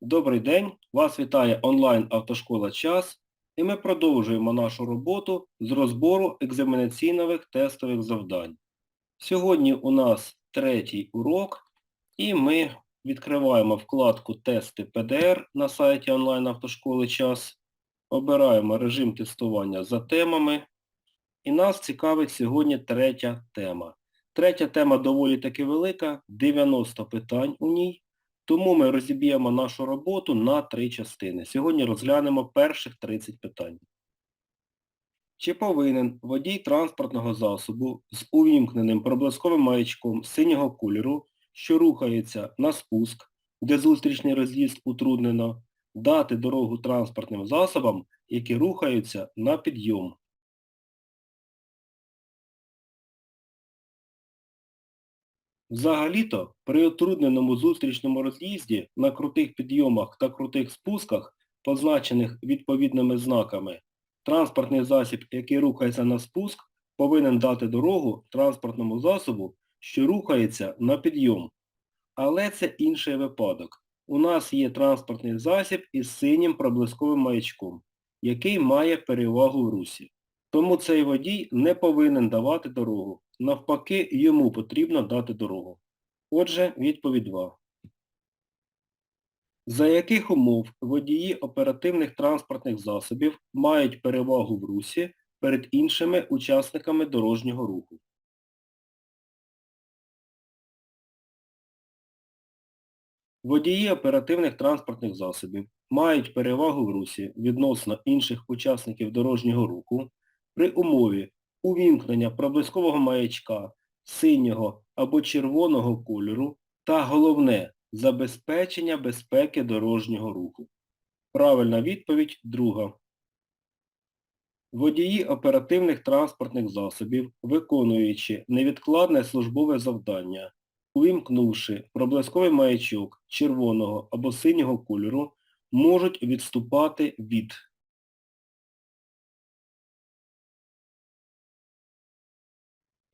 Добрий день! Вас вітає онлайн автошкола час і ми продовжуємо нашу роботу з розбору екзаменаційних тестових завдань. Сьогодні у нас третій урок і ми відкриваємо вкладку Тести ПДР на сайті онлайн автошколи час, обираємо режим тестування за темами і нас цікавить сьогодні третя тема. Третя тема доволі таки велика, 90 питань у ній. Тому ми розіб'ємо нашу роботу на три частини. Сьогодні розглянемо перших 30 питань. Чи повинен водій транспортного засобу з увімкненим проблисковим маячком синього кольору, що рухається на спуск, де зустрічний роз'їзд утруднено, дати дорогу транспортним засобам, які рухаються на підйом? Взагалі-то при утрудненому зустрічному роз'їзді на крутих підйомах та крутих спусках, позначених відповідними знаками, транспортний засіб, який рухається на спуск, повинен дати дорогу транспортному засобу, що рухається на підйом. Але це інший випадок. У нас є транспортний засіб із синім проблисковим маячком, який має перевагу в русі. Тому цей водій не повинен давати дорогу. Навпаки, йому потрібно дати дорогу. Отже, відповідь 2. За яких умов водії оперативних транспортних засобів мають перевагу в русі перед іншими учасниками дорожнього руху? Водії оперативних транспортних засобів мають перевагу в русі відносно інших учасників дорожнього руху при умові увімкнення проблискового маячка синього або червоного кольору та головне забезпечення безпеки дорожнього руху. Правильна відповідь друга. Водії оперативних транспортних засобів, виконуючи невідкладне службове завдання, увімкнувши проблисковий маячок червоного або синього кольору, можуть відступати від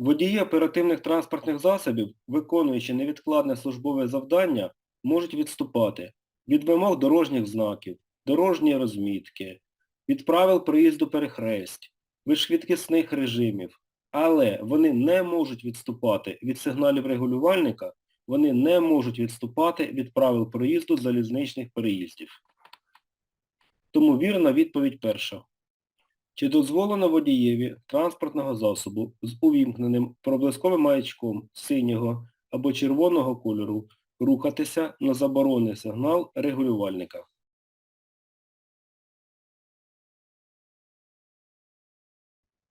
Водії оперативних транспортних засобів, виконуючи невідкладне службове завдання, можуть відступати від вимог дорожніх знаків, дорожньої розмітки, від правил проїзду перехресть, від швидкісних режимів, але вони не можуть відступати від сигналів регулювальника, вони не можуть відступати від правил проїзду залізничних переїздів. Тому вірна відповідь перша. Чи дозволено водієві транспортного засобу з увімкненим проблисковим маячком синього або червоного кольору рухатися на заборонений сигнал регулювальника?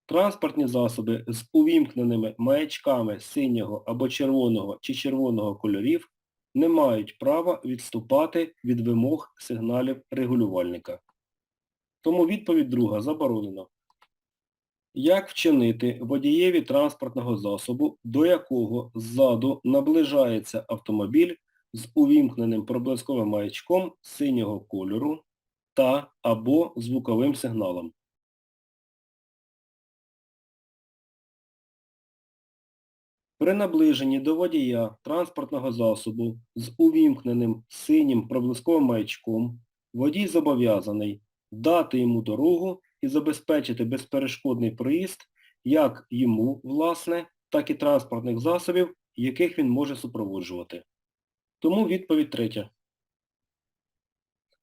Транспортні засоби з увімкненими маячками синього або червоного чи червоного кольорів не мають права відступати від вимог сигналів регулювальника. Тому відповідь друга заборонено. Як вчинити водієві транспортного засобу, до якого ззаду наближається автомобіль з увімкненим проблисковим маячком синього кольору та або звуковим сигналом? При наближенні до водія транспортного засобу з увімкненим синім проблисковим маячком водій зобов'язаний дати йому дорогу і забезпечити безперешкодний проїзд як йому, власне, так і транспортних засобів, яких він може супроводжувати. Тому відповідь третя.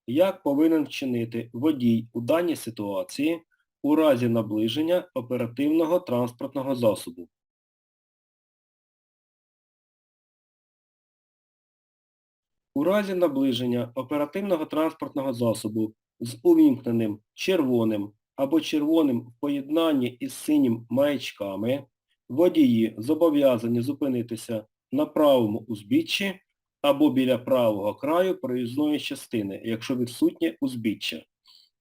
Як повинен вчинити водій у даній ситуації у разі наближення оперативного транспортного засобу? У разі наближення оперативного транспортного засобу з увімкненим червоним або червоним в поєднанні із синім маячками, водії зобов'язані зупинитися на правому узбіччі або біля правого краю проїзної частини, якщо відсутнє узбіччя.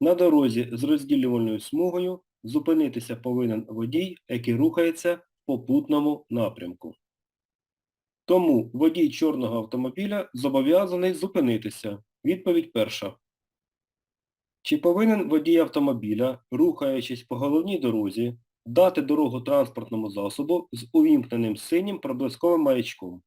На дорозі з розділювальною смугою зупинитися повинен водій, який рухається в попутному напрямку. Тому водій чорного автомобіля зобов'язаний зупинитися. Відповідь перша. Чи повинен водій автомобіля, рухаючись по головній дорозі, дати дорогу транспортному засобу з увімкненим синім проблисковим маячком?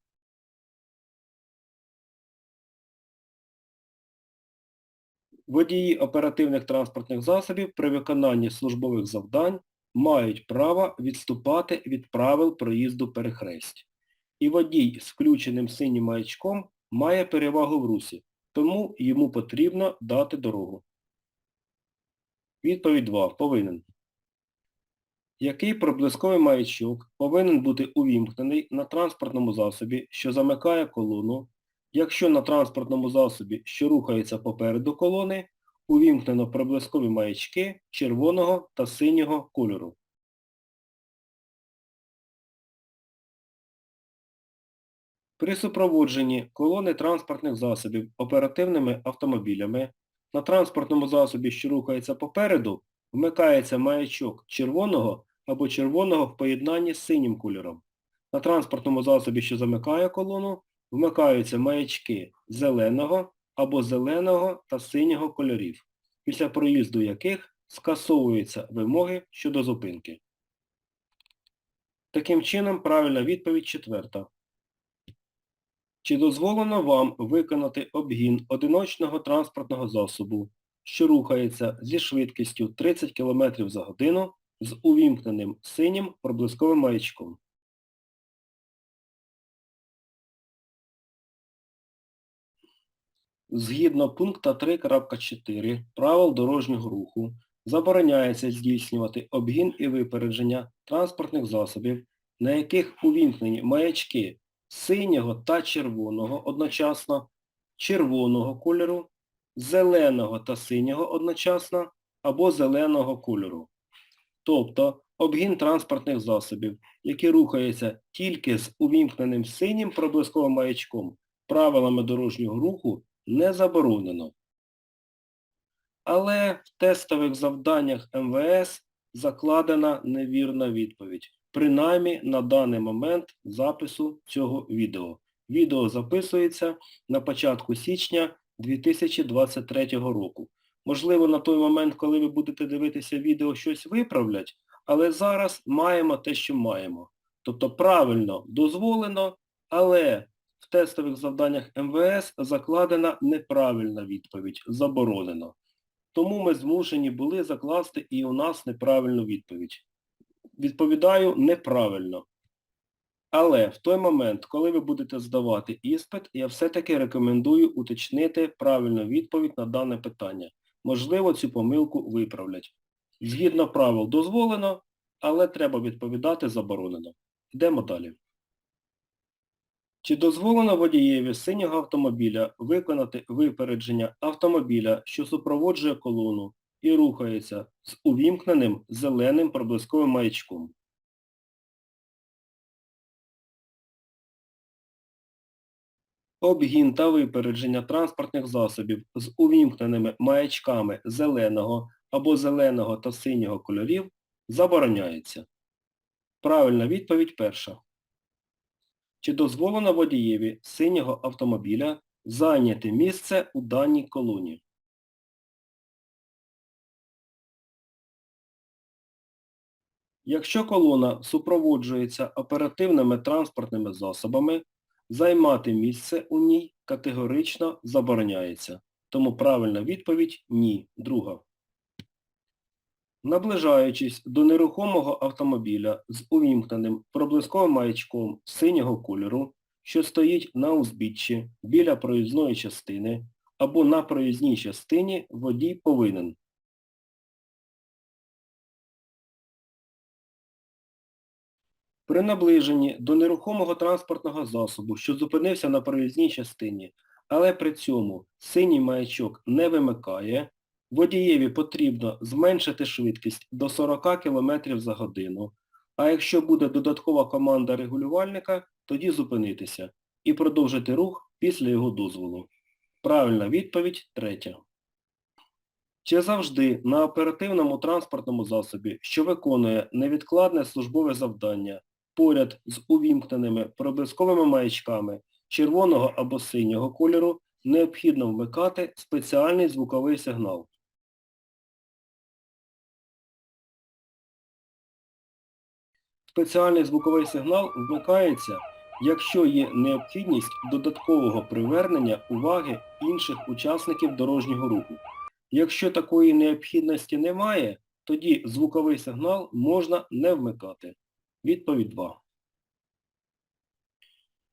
Водії оперативних транспортних засобів при виконанні службових завдань мають право відступати від правил проїзду перехресть. І водій з включеним синім маячком має перевагу в русі, тому йому потрібно дати дорогу. Відповідь 2. Повинен. Який проблисковий маячок повинен бути увімкнений на транспортному засобі, що замикає колону, якщо на транспортному засобі, що рухається попереду колони, увімкнено проблискові маячки червоного та синього кольору. При супроводженні колони транспортних засобів оперативними автомобілями на транспортному засобі, що рухається попереду, вмикається маячок червоного або червоного в поєднанні з синім кольором. На транспортному засобі, що замикає колону, вмикаються маячки зеленого або зеленого та синього кольорів, після проїзду яких скасовуються вимоги щодо зупинки. Таким чином, правильна відповідь четверта. Чи дозволено вам виконати обгін одиночного транспортного засобу, що рухається зі швидкістю 30 км за годину з увімкненим синім проблисковим маячком? Згідно пункта 3.4 правил дорожнього руху забороняється здійснювати обгін і випередження транспортних засобів, на яких увімкнені маячки синього та червоного одночасно, червоного кольору, зеленого та синього одночасно або зеленого кольору. Тобто обгін транспортних засобів, які рухаються тільки з увімкненим синім проблисковим маячком, правилами дорожнього руху не заборонено. Але в тестових завданнях МВС закладена невірна відповідь принаймні на даний момент запису цього відео. Відео записується на початку січня 2023 року. Можливо, на той момент, коли ви будете дивитися відео, щось виправлять, але зараз маємо те, що маємо. Тобто правильно дозволено, але в тестових завданнях МВС закладена неправильна відповідь, заборонено. Тому ми змушені були закласти і у нас неправильну відповідь відповідаю неправильно. Але в той момент, коли ви будете здавати іспит, я все-таки рекомендую уточнити правильну відповідь на дане питання. Можливо, цю помилку виправлять. Згідно правил дозволено, але треба відповідати заборонено. Йдемо далі. Чи дозволено водієві синього автомобіля виконати випередження автомобіля, що супроводжує колону, і рухається з увімкненим зеленим проблисковим маячком. Обгін та випередження транспортних засобів з увімкненими маячками зеленого або зеленого та синього кольорів забороняється. Правильна відповідь перша. Чи дозволено водієві синього автомобіля зайняти місце у даній колоні? Якщо колона супроводжується оперативними транспортними засобами, займати місце у ній категорично забороняється. Тому правильна відповідь – ні. Друга. Наближаючись до нерухомого автомобіля з увімкненим проблисковим маячком синього кольору, що стоїть на узбіччі біля проїзної частини або на проїзній частині водій повинен При наближенні до нерухомого транспортного засобу, що зупинився на проїзній частині, але при цьому синій маячок не вимикає, водієві потрібно зменшити швидкість до 40 км за годину, а якщо буде додаткова команда регулювальника, тоді зупинитися і продовжити рух після його дозволу. Правильна відповідь третя. Чи завжди на оперативному транспортному засобі, що виконує невідкладне службове завдання, поряд з увімкненими проблисковими маячками червоного або синього кольору необхідно вмикати спеціальний звуковий сигнал. Спеціальний звуковий сигнал вмикається, якщо є необхідність додаткового привернення уваги інших учасників дорожнього руху. Якщо такої необхідності немає, тоді звуковий сигнал можна не вмикати. Відповідь 2.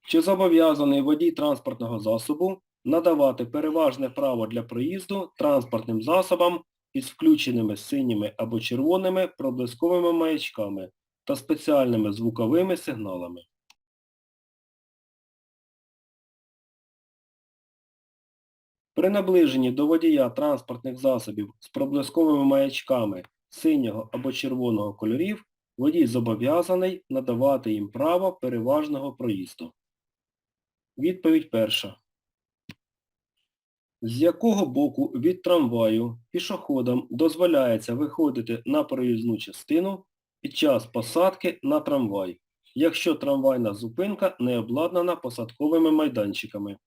Чи зобов'язаний водій транспортного засобу надавати переважне право для проїзду транспортним засобам із включеними синіми або червоними проблисковими маячками та спеціальними звуковими сигналами? При наближенні до водія транспортних засобів з проблисковими маячками синього або червоного кольорів водій зобов'язаний надавати їм право переважного проїзду. Відповідь перша. З якого боку від трамваю пішоходам дозволяється виходити на проїзну частину під час посадки на трамвай, якщо трамвайна зупинка не обладнана посадковими майданчиками?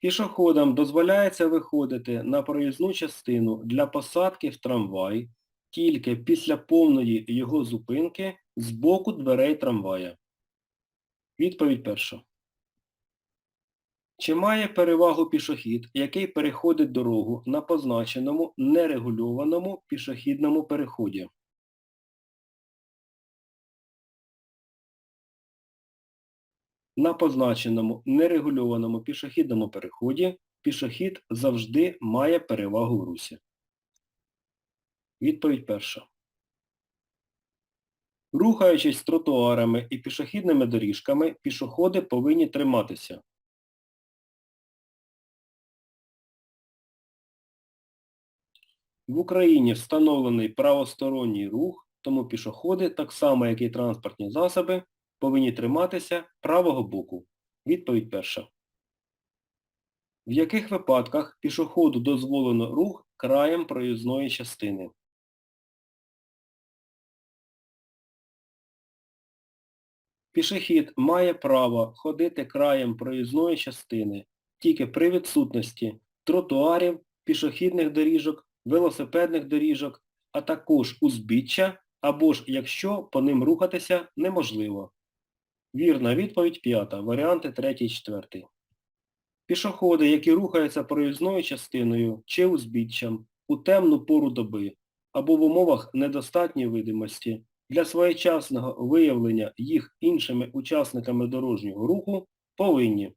Пішоходам дозволяється виходити на проїзну частину для посадки в трамвай тільки після повної його зупинки з боку дверей трамвая. Відповідь перша. Чи має перевагу пішохід, який переходить дорогу на позначеному нерегульованому пішохідному переході? На позначеному нерегульованому пішохідному переході пішохід завжди має перевагу в русі. Відповідь перша. Рухаючись тротуарами і пішохідними доріжками, пішоходи повинні триматися. В Україні встановлений правосторонній рух, тому пішоходи, так само як і транспортні засоби, повинні триматися правого боку. Відповідь перша. В яких випадках пішоходу дозволено рух краєм проїзної частини? Пішохід має право ходити краєм проїзної частини тільки при відсутності тротуарів, пішохідних доріжок, велосипедних доріжок, а також узбіччя, або ж якщо по ним рухатися неможливо. Вірна відповідь п'ята, варіанти третій четвертий. Пішоходи, які рухаються проїзною частиною чи узбіччям у темну пору доби або в умовах недостатньої видимості, для своєчасного виявлення їх іншими учасниками дорожнього руху повинні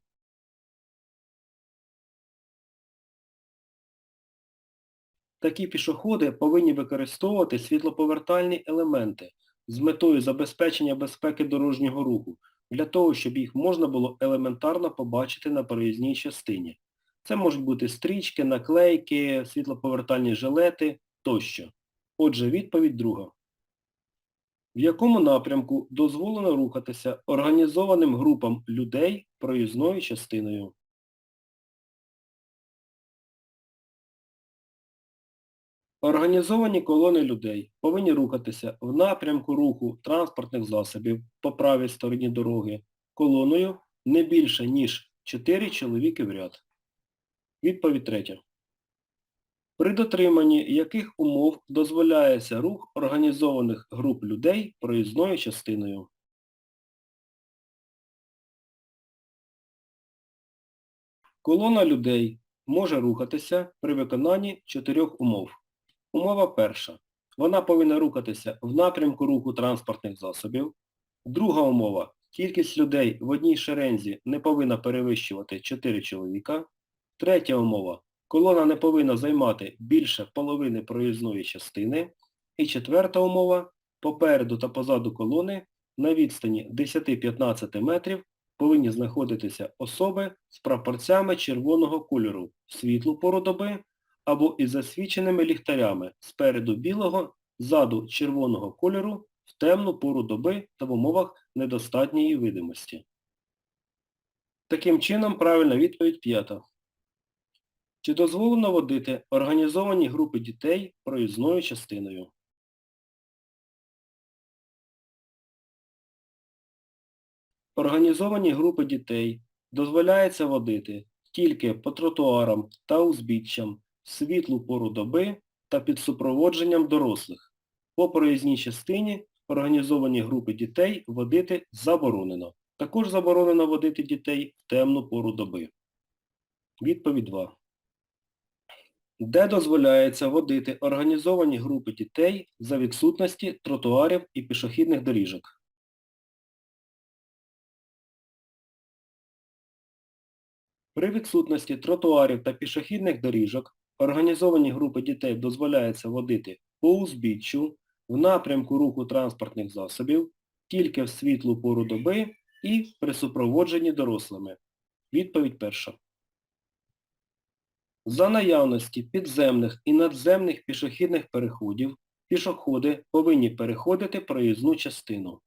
Такі пішоходи повинні використовувати світлоповертальні елементи з метою забезпечення безпеки дорожнього руху, для того, щоб їх можна було елементарно побачити на проїзній частині. Це можуть бути стрічки, наклейки, світлоповертальні жилети тощо. Отже, відповідь друга. В якому напрямку дозволено рухатися організованим групам людей проїзною частиною? Організовані колони людей повинні рухатися в напрямку руху транспортних засобів по правій стороні дороги колоною не більше, ніж 4 чоловіки в ряд. Відповідь третя. При дотриманні яких умов дозволяється рух організованих груп людей проїзною частиною? Колона людей може рухатися при виконанні чотирьох умов. Умова перша. Вона повинна рухатися в напрямку руху транспортних засобів. Друга умова. Кількість людей в одній шерензі не повинна перевищувати 4 чоловіка. Третя умова. Колона не повинна займати більше половини проїзної частини. І четверта умова. Попереду та позаду колони на відстані 10-15 метрів повинні знаходитися особи з прапорцями червоного кольору світлу пору доби або із засвіченими ліхтарями спереду білого, ззаду червоного кольору в темну пору доби та в умовах недостатньої видимості. Таким чином, правильна відповідь п'ята. Чи дозволено водити організовані групи дітей проїзною частиною? Організовані групи дітей дозволяється водити тільки по тротуарам та узбіччям світлу пору доби та під супроводженням дорослих. По проїзній частині організовані групи дітей водити заборонено. Також заборонено водити дітей в темну пору доби. Відповідь 2. Де дозволяється водити організовані групи дітей за відсутності тротуарів і пішохідних доріжок? При відсутності тротуарів та пішохідних доріжок організовані групи дітей дозволяється водити по узбіччю, в напрямку руху транспортних засобів, тільки в світлу пору доби і при супроводженні дорослими. Відповідь перша. За наявності підземних і надземних пішохідних переходів пішоходи повинні переходити проїзну частину.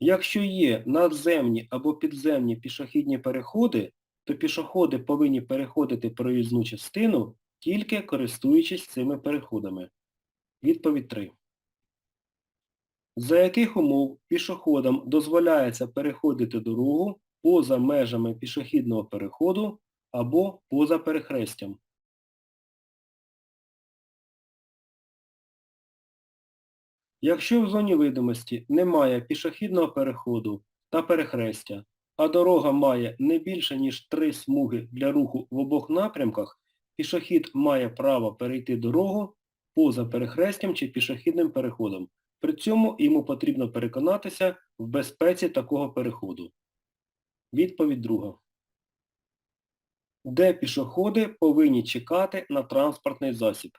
Якщо є надземні або підземні пішохідні переходи, то пішоходи повинні переходити проїзну частину, тільки користуючись цими переходами. Відповідь 3. За яких умов пішоходам дозволяється переходити дорогу поза межами пішохідного переходу або поза перехрестям? Якщо в зоні видимості немає пішохідного переходу та перехрестя, а дорога має не більше, ніж три смуги для руху в обох напрямках, пішохід має право перейти дорогу поза перехрестям чи пішохідним переходом. При цьому йому потрібно переконатися в безпеці такого переходу. Відповідь друга. Де пішоходи повинні чекати на транспортний засіб?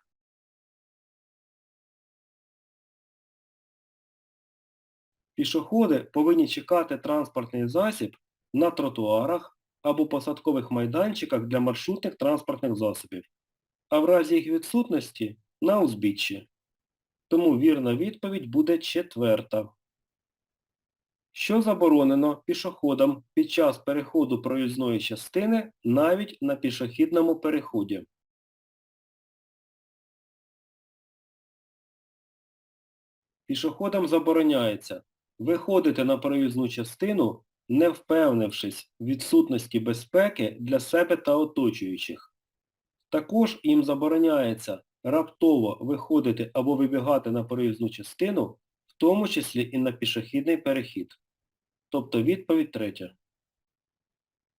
Пішоходи повинні чекати транспортний засіб на тротуарах або посадкових майданчиках для маршрутних транспортних засобів, а в разі їх відсутності на узбіччі. Тому вірна відповідь буде четверта. Що заборонено пішоходам під час переходу проїзної частини навіть на пішохідному переході? Пішоходам забороняється виходити на проїзну частину, не впевнившись в відсутності безпеки для себе та оточуючих. Також їм забороняється раптово виходити або вибігати на проїзну частину, в тому числі і на пішохідний перехід. Тобто відповідь третя.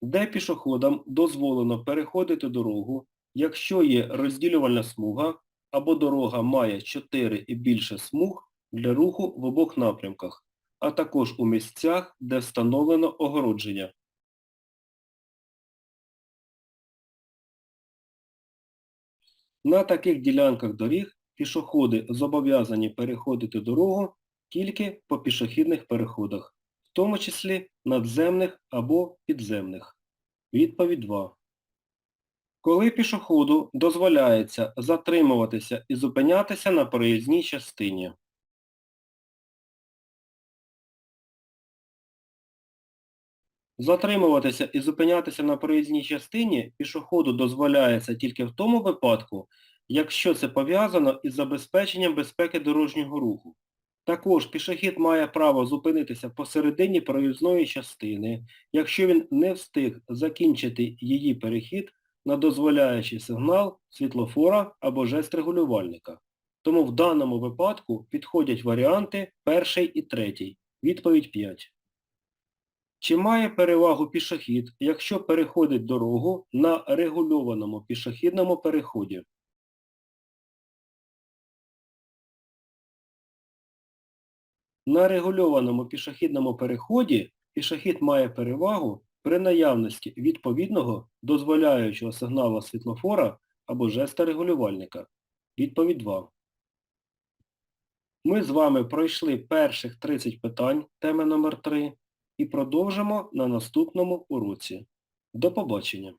Де пішоходам дозволено переходити дорогу, якщо є розділювальна смуга або дорога має 4 і більше смуг для руху в обох напрямках, а також у місцях, де встановлено огородження. На таких ділянках доріг пішоходи зобов'язані переходити дорогу тільки по пішохідних переходах, в тому числі надземних або підземних. Відповідь 2. Коли пішоходу дозволяється затримуватися і зупинятися на проїзній частині. Затримуватися і зупинятися на проїзній частині пішоходу дозволяється тільки в тому випадку, якщо це пов'язано із забезпеченням безпеки дорожнього руху. Також пішохід має право зупинитися посередині проїзної частини, якщо він не встиг закінчити її перехід на дозволяючий сигнал світлофора або жест регулювальника. Тому в даному випадку підходять варіанти перший і третій. Відповідь 5. Чи має перевагу пішохід, якщо переходить дорогу на регульованому пішохідному переході? На регульованому пішохідному переході пішохід має перевагу при наявності відповідного дозволяючого сигналу світлофора або жеста регулювальника. Відповідь 2. Ми з вами пройшли перших 30 питань теми номер 3 і продовжимо на наступному уроці. До побачення!